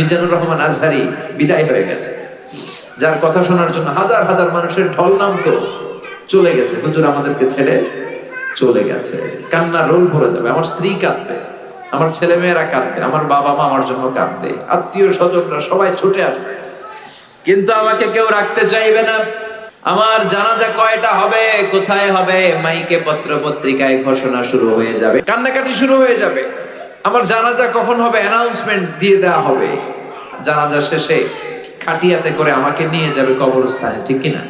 মিজানুর রহমান আজহারি বিদায় হয়ে গেছে। যার কথা শোনার জন্য হাজার হাজার মানুষের ঢল নামতো চলে গেছে। হুজুর আমাদেরকে ছেড়ে চলে গেছে। কান্নার রোল ভরে যাবে। আমার স্ত্রী কাঁদবে, আমার ছেলে মেয়েরা কাঁদবে, আমার বাবা মা আমার জন্য কাঁদবে আত্মীয় স্বজনরা সবাই ছুটে আসবে। কিন্তু আমাকে কেউ রাখতে চাইবে না। আমার জানাজা কয়টা হবে, কোথায় হবে, মাইকে পত্র পত্রিকায় ঘোষণা শুরু হয়ে যাবে, কান্নাকাটি শুরু হয়ে যাবে। আমার জানাজা কখন হবে? অ্যানাউন্সমেন্ট দিয়ে দেওয়া হবে। জানাজা শেষে খাটিয়াতে করে আমাকে নিয়ে যাবে কবরস্থানে, ঠিক কিনা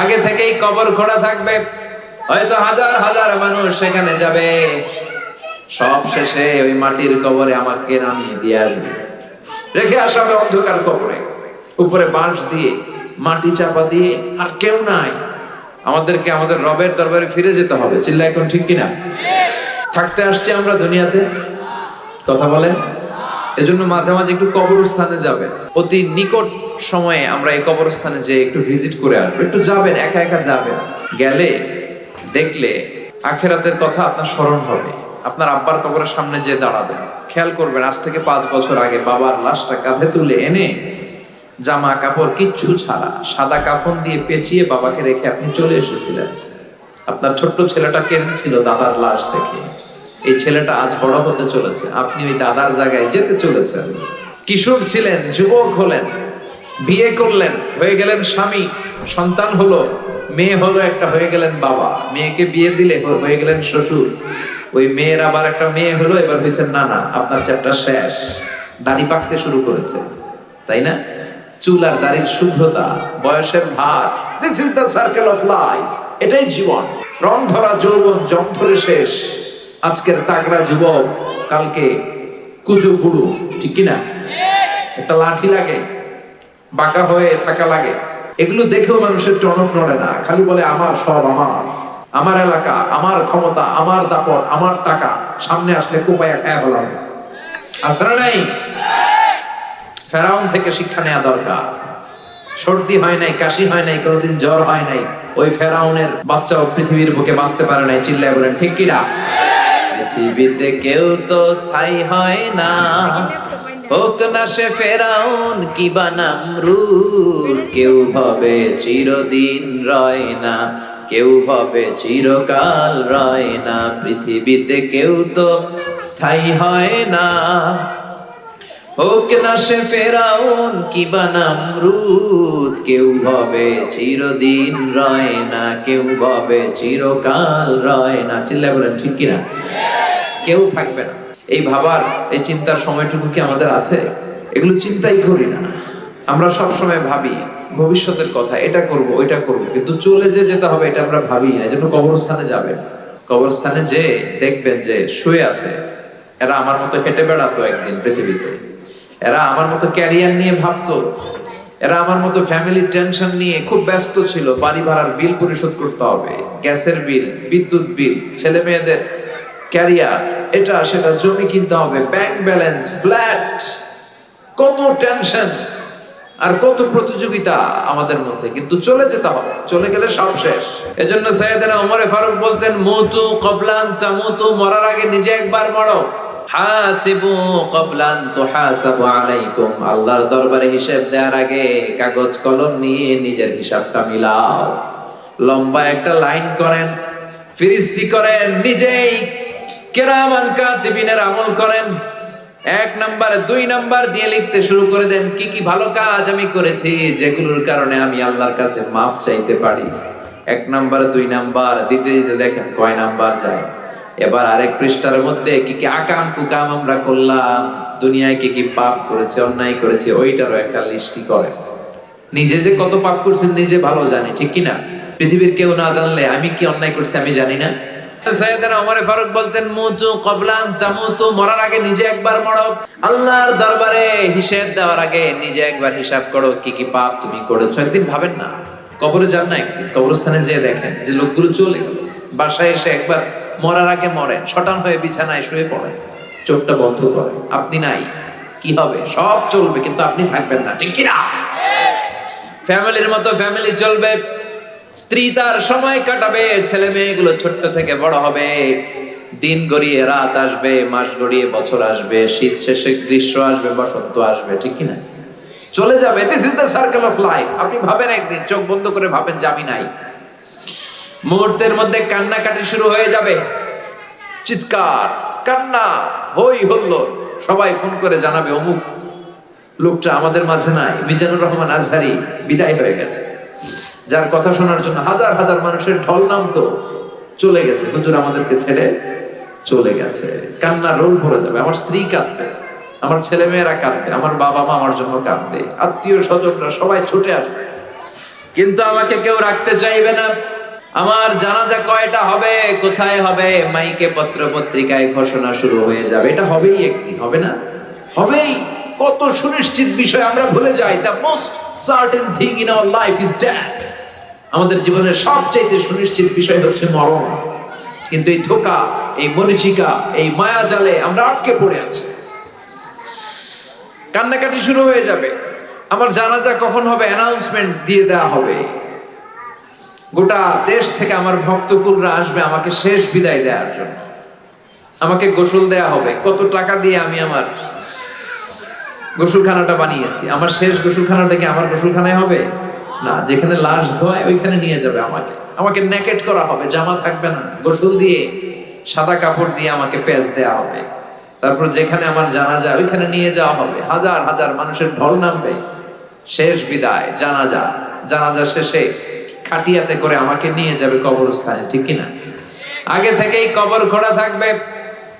আগে থেকেই কবর খোঁড়া থাকবে। হয়তো হাজার হাজার মানুষ সেখানে যাবে। সব শেষে ওই মাটির কবরে আমাকে নামিয়ে দিয়ে আসবে রেখে আসা হবে অন্ধকার কবরে। উপরে বাঁশ দিয়ে, মাটি চাপা দিয়ে, আর কেউ নাই। আমাদেরকে আমাদের রবের দরবারে ফিরে যেতে হবে। চিল্লা এখন ঠিক কিনা থাকতে আসছি আমরা দুনিয়াতে। কথা বলেন? এজন্য মাঝে মাঝে একটু কবরস্থানে যাবে অতি নিকট সময়ে আমরা এই কবরস্থানে যে একটু ভিজিট করে আসব। একটু যাবেন, একা একা যাবেন। গেলে, দেখলে আখেরাতের কথা আপনার স্মরণ হবে। আপনার আব্বার কবরের সামনে যে দাঁড়াবেন। খেয়াল করবেন, আজ থেকে পাঁচ বছর আগে বাবার লাশটা কাঁধে তুলে এনে জামা কাপড় কিচ্ছু ছাড়া, সাদা কাফন দিয়ে পেঁচিয়ে বাবাকে রেখে আপনি চলে এসেছিলেন। আপনার ছোট্ট ছেলেটা কেঁদেছিল দাদার লাশ দেখে। এই ছেলেটা আজ বড় হতে চলেছে। আপনি ওই দাদার জায়গায় যেতে চলেছেন। কিশোর ছিলেন, যুবক হলেন, বিয়ে করলেন, হয়ে গেলেন স্বামী, সন্তান হলো, মেয়ে হলো একটা হয়ে গেলেন বাবা। মেয়েকে বিয়ে দিলে হয়ে গেলেন শ্বশুর। ওই মেয়ের আবার একটা মেয়ে হলো, এবার হয়েছেন না আপনার চ্যাপ্টার শেষ। দাড়ি পাকতে শুরু করেছে। তাই না? চুল আর দাড়ির শুদ্ধতা, বয়সের ভার। This is the circle of life এটাই জীবন। রং ধরা, যৌবন, জং ধরে শেষ। আজকের তাগড়া যুবক কালকে কুজো বুড়ো ঠিক কিনা? একটা লাঠি লাগে, বাঁকা হয়ে থাকা লাগে। এগুলো দেখেও মানুষের টনক নড়ে না, খালি বলে, আমার সব আমার। আমার এলাকা, আমার ক্ষমতা, আমার দাপট, আমার টাকা। সামনে আসলে কোপায়া খায়া ফেলাম আসরা নাই? ফেরাউন থেকে শিক্ষা নেওয়া দরকার। সর্দি হয় নাই, কাশি হয় নাই, কোনোদিন জ্বর হয় নাই। ওই ফেরাউনের বাচ্চাও পৃথিবীর বুকে বাঁচতে পারে নাই, চিল্লায় বলেন, ঠিক কিনা? পৃথিবীতে কেউ তো স্থায়ী হয় না। হোক না সে ফেরাউন কি বানাম রু কেউ হবে চিরদিন রয় না, কেউ হবে চিরকাল রয় না। পৃথিবীতে কেউ তো স্থায়ী হয় না। হোক না সে ফেরাউন, কি বানাম রুদ কেউ ভাবে চিরদিন রয় না, কেউ ভাবে চিরকাল রয় না। চিল্লা বলেন, ঠিক কিনা? কেউ থাকবে না। এই ভাবার, এই চিন্তার সময়টুকু কি আমাদের আছে? এগুলো চিন্তাই করি না। আমরা সব সময় ভাবি, ভবিষ্যতের কথা, এটা করব, ওইটা করব। কিন্তু চলে যে যেতে হবে, এটা আমরা ভাবি না। এজন্য কবরস্থানে যাবেন। কবরস্থানে যে দেখবেন যে শুয়ে আছে। এরা আমার মতো হেঁটে বেড়াতো একদিন পৃথিবীতে। এরা আমার মতো ক্যারিয়ার নিয়ে ভাবতো। এরা আমার মতো ফ্যামিলি টেনশন নিয়ে খুব ব্যস্ত ছিল। বাড়ি ভাড়ার বিল পরিশোধ করতে হবে, গ্যাসের বিল, বিদ্যুৎ বিল ছেলে মেয়েদের ক্যারিয়ার, এটা সেটা জমি কিনতে হবে ব্যাংক ব্যালেন্স ফ্ল্যাট কত টেনশন আর কত প্রতিযোগিতা আমাদের মধ্যে। কিন্তু চলে যেতে হবে, চলে গেলে সব শেষ। এজন্য সৈয়দনা ওমরে ফারুক বলতেন, মুতু কবলান তামুতু মরার আগে নিজে একবার মরো। হাসিবু কবলান তুহাসাবু আলাইকুম। আল্লাহর দরবারে হিসাব দেওয়ার আগে কাগজ কলম নিয়ে নিজের হিসাবটা মিলাও। লম্বা একটা লাইন করেন, ফিরিস্তি করেন, নিজেই কেরামান কাতিবিনের আমল করেন। এক নাম্বার, দুই নাম্বার দিয়ে লিখতে শুরু করে দেন, কি কি ভালো কাজ আমি করেছি যেগুলোর কারণে আমি আল্লাহর কাছে মাফ চাইতে পারি? এক নাম্বার, দুই নাম্বার দিতে দিতে দেখেন, কয় নাম্বার যায়? এবার আরেক পৃষ্ঠার মধ্যে কি কি আকাম কুকাম আমরা করলাম, দুনিয়ায় কি কি পাপ করেছে, অন্যায় করেছে, ওইটারও একটা লিস্টি করে। নিজে যে কত পাপ করছেন নিজে ভালো জানি, ঠিক কি না পৃথিবীর কেউ না জানলে আমি কি অন্যায় করছি আমি জানি না। মরার আগে নিজে একবার মরো। আল্লাহর দরবারে হিসাব দেওয়ার আগে নিজে একবার হিসাব করো, কি কি পাপ তুমি করেছ। একদিন ভাবেন না, কবরে কবরস্থানে যেয়ে দেখেন যে লোকগুলো চলে গেল। বাসায় এসে একবার মরার আগে মরেন শটান হয়ে বিছানায় শুয়ে পড়েন চোখটা বন্ধ করেন আপনি নাই, কি হবে? সব চলবে, কিন্তু আপনি থাকবেন না, ঠিক কিনা? ফ্যামিলির মতো ফ্যামিলি চলবে, স্ত্রী তার সময় কাটাবে, ছেলে মেয়েগুলো ছোট্ট থেকে বড় হবে। দিন গড়িয়ে রাত আসবে, মাস গড়িয়ে বছর আসবে, শীত শেষে গ্রীষ্ম আসবে, বসন্ত আসবে, ঠিক কি না চলে যাবে this is the circle of life আপনি ভাবেন একদিন, চোখ বন্ধ করে ভাবেন যে আমি নাই। মুহূর্তের মধ্যে কান্নাকাটি শুরু হয়ে যাবে। চিৎকার, কান্না, হই হল্লো, সবাই ফোন করে জানাবে, অমুক লোকটা আমাদের মাঝে নাই। মিজানুর রহমান আজহারি বিদায় হয়ে গেছে। যার কথা শোনার জন্য হাজার হাজার মানুষের ঢল নামতো, চলে গেছে। হুজুর আমাদেরকে ছেড়ে চলে গেছে। কান্না রোল ভরে যাবে। আমার স্ত্রী কাঁদবে, আমার ছেলে মেয়েরা কাঁদবে, আমার বাবা মা আমার জন্য কাঁদবে আত্মীয় স্বজনরা সবাই ছুটে আসবে। কিন্তু আমাকে কেউ রাখতে চাইবে না। আমার জানাজা কয়টা হবে? কোথায় হবে? মাইকে পত্র পত্রিকায় ঘোষণা শুরু হয়ে যাবে। এটা হবেই একদিন, হবে না? হবেই। কত সুনিশ্চিত বিষয় আমরা ভুলে যাই। The most certain thing in our life is death আমাদের জীবনের সবচাইতে সুনিশ্চিত বিষয় হচ্ছে মরণ। কিন্তু এই ধোকা, এই মরিচিকা এই মায়া জালে আমরা আটকে পড়ে আছি। কান্নাকাটি শুরু হয়ে যাবে। আমার জানাজা কখন হবে? অ্যানাউন্সমেন্ট দিয়ে দেওয়া হবে। গোটা দেশ থেকে আমার ভক্তকুলরা আসবে আমাকে শেষ বিদায় দেওয়ার জন্য। আমাকে গোসল দেয়া হবে। কত টাকা দিয়ে আমি আমার গোসলখানাটা বানিয়েছি? আমার শেষ গোসলখানাটা কি আমার গোসলখানায় হবে? না, যেখানে লাশ ধোয় ওইখানে নিয়ে যাবে আমাকে। আমাকে নেকেট করা হবে, জামা থাকবে না। গোসল দিয়ে, সাদা কাপড় দিয়ে আমাকে পেঁচ দেয়া হবে। তারপর যেখানে আমার জানাজা, ওইখানে নিয়ে যাওয়া হবে। হাজার হাজার মানুষের ঢল নামবে। শেষ বিদায়, জানাজা। জানাজা শেষে খাটিয়াতে করে আমাকে নিয়ে যাবে কবরস্থানে, ঠিক কিনা? আগে থেকেই কবর খোঁড়া থাকবে,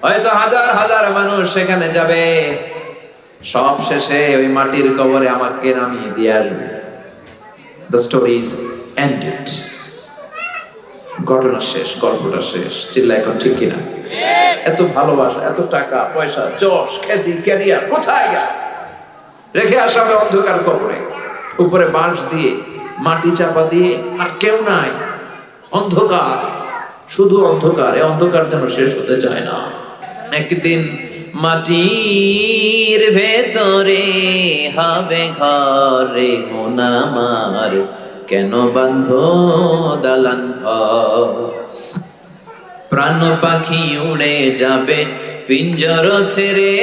হয়তো হাজার হাজার মানুষ সেখানে যাবে। সব শেষে ওই মাটির কবরে আমাকে নামিয়ে দিয়ে আসবে। দ্য স্টোরি ইজ এন্ডেড ঘটনা শেষ, গল্পটা শেষ, চিল্লা এখন ঠিক কিনা? এত ভালোবাসা, এত টাকা, পয়সা, যশ, খ্যাতি, ক্যারিয়ার, কোথায় গেল? রেখে আসা হবে অন্ধকার কবরে। উপরে বাঁশ দিয়ে মাটি চাপা দিয়ে আর কেউ নাই। অন্ধকার, শুধু অন্ধকার। এই অন্ধকার যেন শেষ হতে চায় না। একদিন মাটির ভেতরে হবে ঘরে মোনামার কেন বান্ধ দালান প্রাণ পাখি উড়ে যাবে, পিঞ্জর ছেড়ে।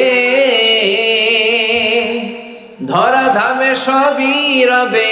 ধরা ধামে সবই রবে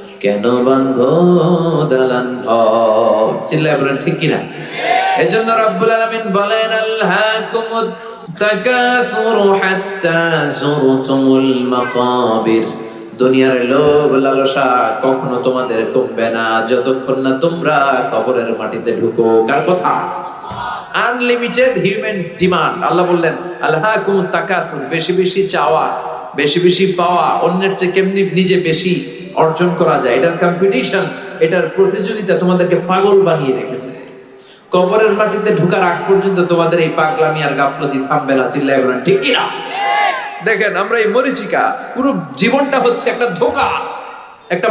কেন বন্ধ দালান ঘর? চিল্লায় বলেন, ঠিক কিনা? এজন্য রব্বুল আলামিন বলেন আল্লাহকুমুত দুনিয়ার লোভ লালসা কখনো তোমাদের কমবে না। যতক্ষণ না তোমরা কবরের মাটিতে ঢুকো। কার কথা? আনলিমিটেড হিউম্যান ডিমান্ড আল্লাহ বললেন আল্লাহ কুমুত তাকাসুর। বেশি বেশি চাওয়া, বেশি বেশি পাওয়া, অন্যের চেয়ে কেমনি নিজে বেশি? অর্জন করা যায়। এটার কম্পিটিশন এটার প্রতিযোগিতা তোমাদেরকে পাগল বানিয়ে রেখেছে। কবরের মাটিতে ঢুকার আগ পর্যন্ত তোমাদের এই পাগলামি আর গাফলতি থামবে না চিল্লাই বলেন, ঠিক কিনা দেখেন, আমরা এই মরিচিকা, পুরো জীবনটা হচ্ছে একটা ধোকা, একটা